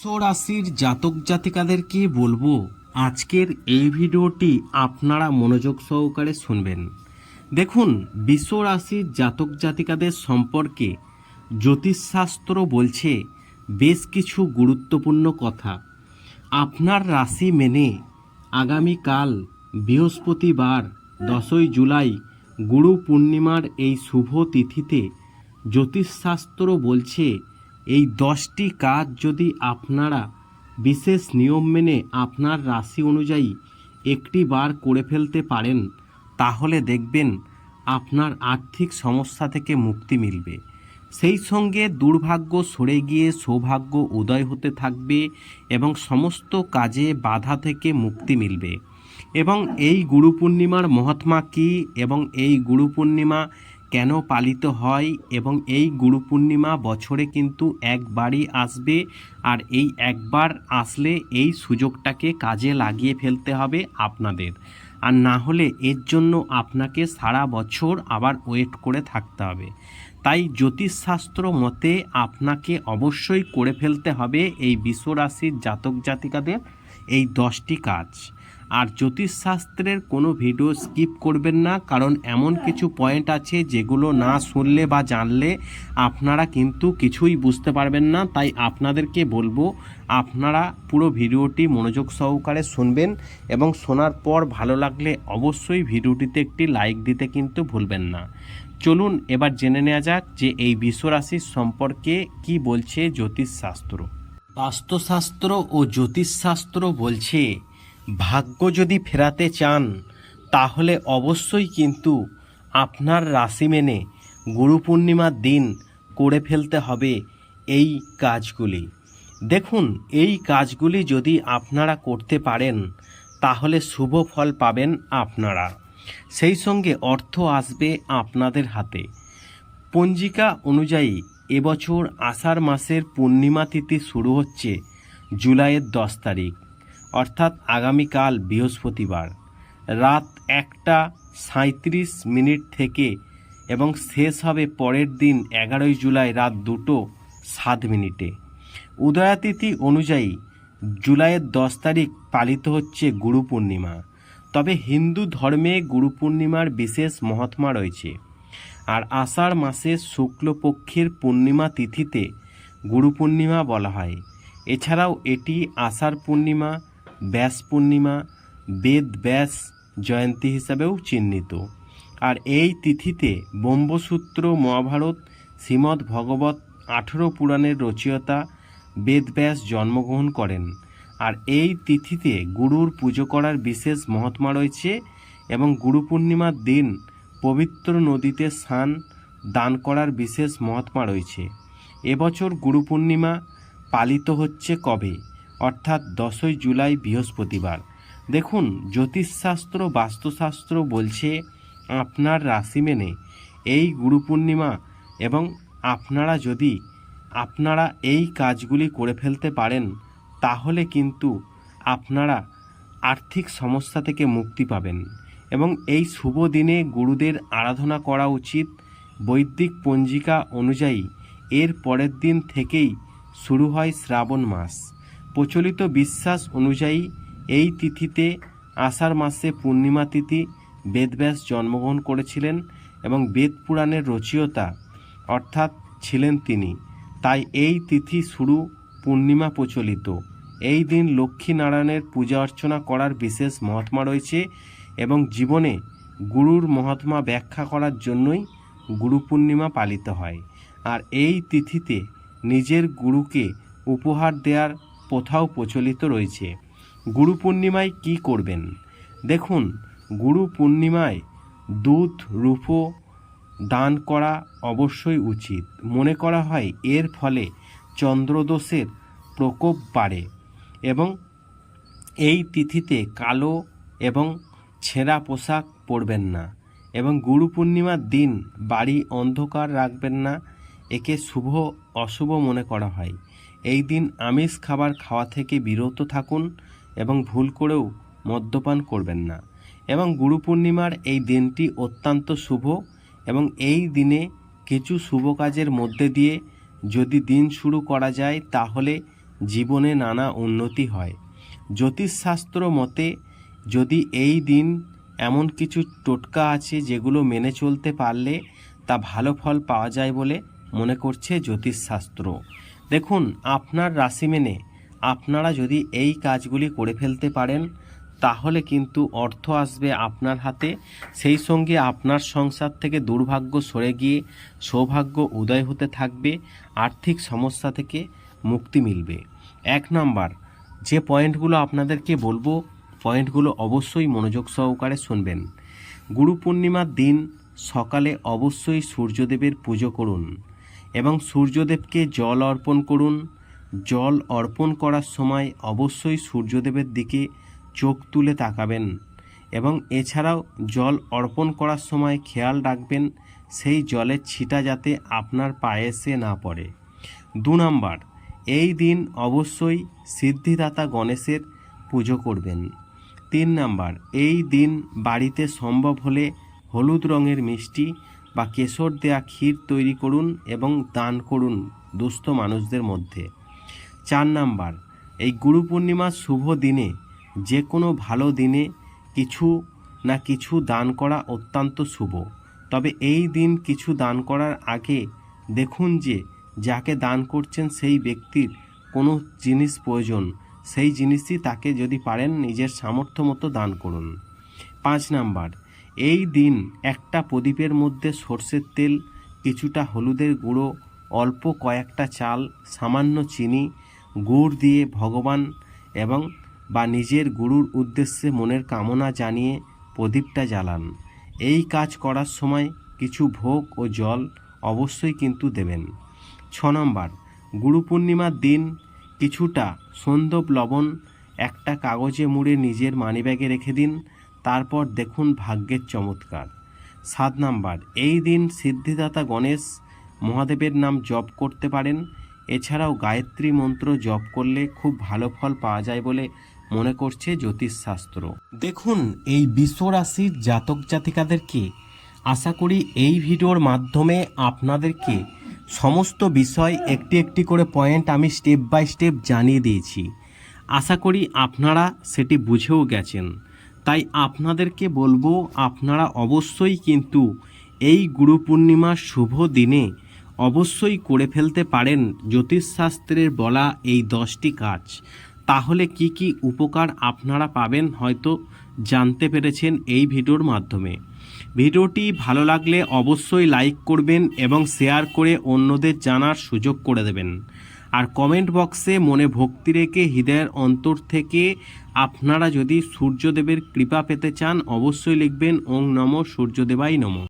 রাশির জাতক জাতিকাদেরকে বলব, আজকের এই ভিডিওটি আপনারা মনোযোগ সহকারে শুনবেন। দেখুন, বিশ্ব রাশির জাতক জাতিকাদের সম্পর্কে জ্যোতিষশাস্ত্র বলছে বেশ কিছু গুরুত্বপূর্ণ কথা। আপনার রাশি মেনে আগামীকাল বৃহস্পতিবার, দশই জুলাই, গুরু পূর্ণিমার এই শুভ তিথিতে জ্যোতিষশাস্ত্র বলছে এই দশটি কাজ যদি আপনারা বিশেষ নিয়ম মেনে আপনার রাশি অনুযায়ী একটি বার করে ফেলতে পারেন, তাহলে দেখবেন আপনার আর্থিক সমস্যা থেকে মুক্তি মিলবে। সেই সঙ্গে দুর্ভাগ্য সরে গিয়ে সৌভাগ্য উদয় হতে থাকবে এবং সমস্ত কাজে বাধা থেকে মুক্তি মিলবে। এবং এই গুরু পূর্ণিমার মহাত্মা কী? এবং এই গুরু পূর্ণিমা কেন পালিত হয় এবং এই গুরু পূর্ণিমা বছরে কিন্তু একবারই আসবে আর এই একবার আসলে এই সুযোগটাকে কাজে লাগিয়ে ফেলতে হবে আপনাদের। আর না হলে এর জন্য আপনাকে সারা বছর আবার ওয়েট করে থাকতে হবে। তাই জ্যোতিষশাস্ত্র মতে আপনাকে অবশ্যই করে ফেলতে হবে এই বিশ্বরাশির জাতক জাতিকাদের এই দশটি কাজ। আর জ্যোতিষশাস্ত্রের কোনো ভিডিও স্কিপ করবেন না, কারণ এমন কিছু পয়েন্ট আছে যেগুলো না শুনলে বা জানলে আপনারা কিন্তু কিছুই বুঝতে পারবেন না। তাই আপনাদেরকে বলব, আপনারা পুরো ভিডিওটি মনোযোগ সহকারে শুনবেন এবং শোনার পর ভালো লাগলে অবশ্যই ভিডিওটিতে একটি লাইক দিতে কিন্তু ভুলবেন না। চলুন এবার জেনে নেওয়া যাক যে এই বিশ্বরাশির সম্পর্কে কি বলছে জ্যোতিষশাস্ত্র। বাস্তুশাস্ত্র ও জ্যোতিষশাস্ত্র বলছে ভাগ্য যদি ফেরাতে চান, তাহলে অবশ্যই কিন্তু আপনার রাশি মেনে গুরু পূর্ণিমার দিন করে ফেলতে হবে এই কাজগুলি। দেখুন, এই কাজগুলি যদি আপনারা করতে পারেন, তাহলে শুভ ফল পাবেন আপনারা। সেই সঙ্গে অর্থ আসবে আপনাদের হাতে। পঞ্জিকা অনুযায়ী এবছর আষাঢ় মাসের পূর্ণিমা তিথি শুরু হচ্ছে জুলাইয়ের দশ তারিখ। অর্থাৎ আগামীকাল বৃহস্পতিবার। রাত একটা সাঁত্রিশ মিনিট থেকে এবং শেষ হবে পরের দিন এগারোই জুলাই রাত দুটো সাত মিনিটে। উদয়াতিথি অনুযায়ী জুলাইয়ের দশ তারিখ পালিত হচ্ছে গুরু পূর্ণিমা। তবে হিন্দু ধর্মে গুরু পূর্ণিমার বিশেষ মহাত্মা রয়েছে। আর আষাঢ় মাসের শুক্লপক্ষের পূর্ণিমা তিথিতে গুরু পূর্ণিমা বলা হয়। এছাড়াও এটি আষাঢ় পূর্ণিমা ব্যাস পূর্ণিমা, বেদ ব্যাস জয়ন্তী হিসাবেও চিহ্নিত। আর এই তিথিতে ব্রহ্মসূত্র, মহাভারত, শ্রীমদ্ ভগবত আঠেরো পুরাণের রচয়িতা বেদব্যাস জন্মগ্রহণ করেন। আর এই তিথিতে গুরুর পুজো করার বিশেষ মহাত্মা রয়েছে এবং গুরু পূর্ণিমার দিন পবিত্র নদীতে স্নান, দান করার বিশেষ মহাত্মা রয়েছে। এবছর গুরু পূর্ণিমা পালিত হচ্ছে কবে? অর্থাৎ দশই জুলাই বৃহস্পতিবার। দেখুন, জ্যোতিষশাস্ত্র, বাস্তুশাস্ত্র বলছে আপনার রাশি মেনে এই গুরু পূর্ণিমা এবং আপনারা যদি, আপনারা এই কাজগুলি করে ফেলতে পারেন, তাহলে কিন্তু আপনারা আর্থিক সমস্যা থেকে মুক্তি পাবেন। এবং এই শুভ দিনে গুরুদের আরাধনা করা উচিত। বৈদিক পঞ্জিকা অনুযায়ী এর পরের দিন থেকেই শুরু হয় শ্রাবণ মাস। প্রচলিত বিশ্বাস অনুযায়ী এই তিথিতে আষাঢ় মাসে পূর্ণিমা তিথি বেদব্যাস জন্মগ্রহণ করেছিলেন এবং বেদ পুরাণের রচয়িতা অর্থাৎ ছিলেন তিনি। তাই এই তিথি শুরু পূর্ণিমা প্রচলিত। এই দিন লক্ষ্মী নারায়ণের পূজা অর্চনা করার বিশেষ মহাত্মা রয়েছে এবং জীবনে গুরুর মহাত্মা ব্যাখ্যা করার জন্যই গুরু পূর্ণিমা পালিত হয়। আর এই তিথিতে নিজের গুরুকে উপহার দেওয়ার প্রথাও প্রচলিত রয়েছে। গুরু পূর্ণিমায় কী করবেন? দেখুন, গুরু পূর্ণিমায় দুধ, রূপো দান করা অবশ্যই উচিত। মনে করা হয়, এর ফলে চন্দ্রদোষের প্রকোপ বাড়ে এবং এই তিথিতে কালো এবং ছেঁড়া পোশাক পরবেন না এবং গুরু পূর্ণিমার দিন বাড়ি অন্ধকার রাখবেন না। একে শুভ, অশুভ মনে করা হয়। এই দিন আমিষ খাবার খাওয়া থেকে বিরত থাকুন এবং ভুল করেও মদ্যপান করবেন না। এবং গুরু পূর্ণিমার এই দিনটি অত্যন্ত শুভ এবং এই দিনে কিছু শুভ কাজের মধ্যে দিয়ে যদি দিন শুরু করা যায়, তাহলে জীবনে নানা উন্নতি হয়। জ্যোতিষশাস্ত্র মতে, যদি এই দিন এমন কিছু টোটকা আছে যেগুলো মেনে চলতে পারলে তা ভালো ফল পাওয়া যায় বলে মনে করছে জ্যোতিষশাস্ত্র। দেখুন, আপনার রাশি মেনে আপনারা যদি এই কাজগুলি করে ফেলতে পারেন, তাহলে কিন্তু অর্থ আসবে আপনার হাতে। সেই সঙ্গে আপনার সংসার থেকে দুর্ভাগ্য সরে গিয়ে সৌভাগ্য উদয় হতে থাকবে, আর্থিক সমস্যা থেকে মুক্তি মিলবে। এক নাম্বার, যে পয়েন্টগুলো আপনাদেরকে বলব, পয়েন্টগুলো অবশ্যই মনোযোগ সহকারে শুনবেন। গুরু পূর্ণিমার দিন সকালে অবশ্যই সূর্যদেবের পুজো করুন। এবং সূর্যদেবকে জল অর্পণ করুন। জল অর্পণ করার সময় অবশ্যই সূর্যদেবের দিকে চোখ তুলে তাকাবেন এবং এছাড়াও জল অর্পণ করার সময় খেয়াল রাখবেন, সেই জলের ছিটা যাতে আপনার পায়ে এসে না পড়ে। দু নম্বর, এই দিন অবশ্যই সিদ্ধিদাতা গণেশের পুজো করবেন। তিন নাম্বার, এই দিন বাড়িতে সম্ভব হলে হলুদ রঙের মিষ্টি বা কেশর দেয়া ক্ষীর তৈরি করুন এবং দান করুন দুস্থ মানুষদের মধ্যে। চার নাম্বার, এই গুরু পূর্ণিমার শুভ দিনে যে কোনো ভালো দিনে কিছু না কিছু দান করা অত্যন্ত শুভ। তবে এই দিন কিছু দান করার আগে দেখুন যে যাকে দান করছেন সেই ব্যক্তির কোনো জিনিস প্রয়োজন। সেই জিনিসই তাকে যদি পারেন নিজের সামর্থ্য মতো দান করুন। পাঁচ নাম্বার এই দিন একটা প্রদীপের মধ্যে সর্ষের তেল, কিছুটা হলুদের গুঁড়ো, অল্প কয়েকটা চাল, সামান্য চিনি, গুড় দিয়ে ভগবান এবং বা নিজের গুরুর উদ্দেশ্যে মনের কামনা জানিয়ে প্রদীপটা জ্বালান। এই কাজ করার সময় কিছু ভোগ ও জল অবশ্যই কিন্তু দেবেন। ছ নম্বর, গুরু পূর্ণিমার দিন কিছুটা সন্দব লবণ, একটা কাগজে মুড়ে নিজের মানিব্যাগে রেখে দিন। তারপর দেখুন ভাগ্যের চমৎকার। সাত নাম্বার, এই দিন সিদ্ধিদাতা গণেশ মহাদেবের নাম জপ করতে পারেন। এছাড়াও গায়ত্রী মন্ত্র জপ করলে খুব ভালো ফল পাওয়া যায় বলে মনে করছে জ্যোতিষশাস্ত্র। দেখুন, এই বিশ্ব রাশির জাতক জাতিকাদেরকে আশা করি এই ভিডিওর মাধ্যমে আপনাদেরকে সমস্ত বিষয় একটি একটি করে পয়েন্ট আমি স্টেপ বাই স্টেপ জানিয়ে দিয়েছি। আশা করি আপনারা সেটি বুঝেও গেছেন। তাই আপনাদেরকে বলব, আপনারা অবশ্যই কিন্তু এই গুরু পূর্ণিমার শুভ দিনে অবশ্যই করে ফেলতে পারেন জ্যোতিষশাস্ত্রের বলা এই দশটি কাজ। তাহলে কি কি উপকার আপনারা পাবেন হয়তো জানতে পেরেছেন এই ভিডিওর মাধ্যমে। ভিডিওটি ভালো লাগলে অবশ্যই লাইক করবেন এবং শেয়ার করে অন্যদের জানার সুযোগ করে দেবেন। আর কমেন্ট বক্সে মনে ভক্তি রেখে হৃদয়ের অন্তর থেকে আপনারা যদি সূর্যদেবের কৃপা পেতে চান, অবশ্যই লিখবেন ওং নম সূর্যদেবাই নম।